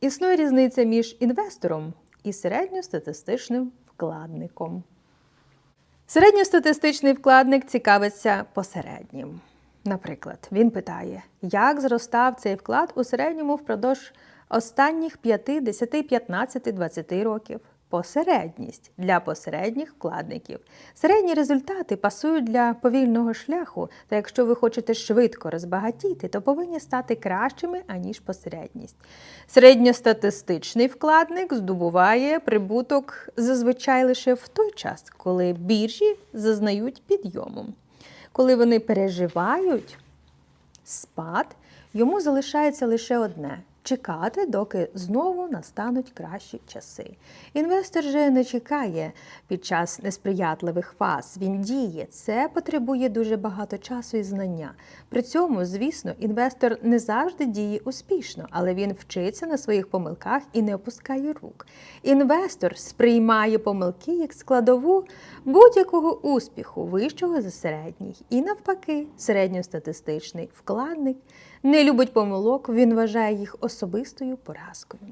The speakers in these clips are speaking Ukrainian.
Існує різниця між інвестором і середньостатистичним вкладником. Середньостатистичний вкладник цікавиться посереднім. Наприклад, він питає, як зростав цей вклад у середньому впродовж останніх 5, 10, 15, 20 років. Посередність для посередніх вкладників. Середні результати пасують для повільного шляху, та якщо ви хочете швидко розбагатіти, то повинні стати кращими, аніж посередність. Середньостатистичний вкладник здобуває прибуток зазвичай лише в той час, коли біржі зазнають підйому. Коли вони переживають спад, йому залишається лише одне чекати, доки знову настануть кращі часи. Інвестор же не чекає під час несприятливих фаз. Він діє. Це потребує дуже багато часу і знання. При цьому, звісно, інвестор не завжди діє успішно, але він вчиться на своїх помилках і не опускає рук. Інвестор сприймає помилки як складову будь-якого успіху, вищого за середній. І навпаки, середньостатистичний вкладник не любить помилок, він вважає їх особистою поразкою.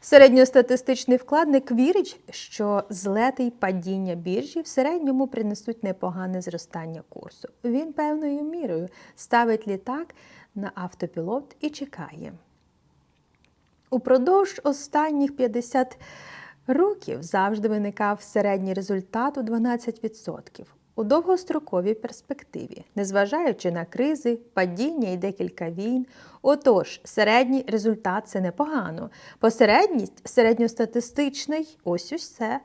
Середньостатистичний вкладник вірить, що злети й падіння біржі в середньому принесуть непогане зростання курсу. Він певною мірою ставить літак на автопілот і чекає. Упродовж останніх 50 років завжди виникав середній результат у 12% у довгостроковій перспективі, незважаючи на кризи, падіння і декілька війн. Отож, середній результат це непогано. Посередність середньостатистичний ось усе.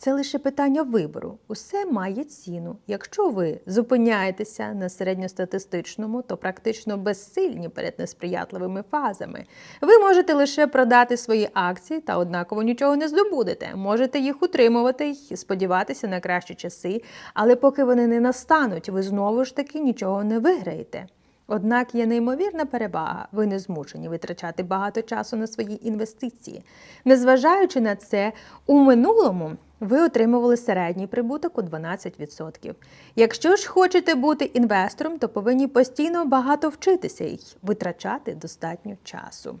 Це лише питання вибору. Усе має ціну. Якщо ви зупиняєтеся на середньостатистичному, то практично безсильні перед несприятливими фазами. Ви можете лише продати свої акції та однаково нічого не здобудете. Можете їх утримувати і сподіватися на кращі часи, але поки вони не настануть, ви знову ж таки нічого не виграєте. Однак є неймовірна перевага, ви не змушені витрачати багато часу на свої інвестиції. Незважаючи на це, у минулому ви отримували середній прибуток у 12%. Якщо ж хочете бути інвестором, то повинні постійно багато вчитися і витрачати достатньо часу.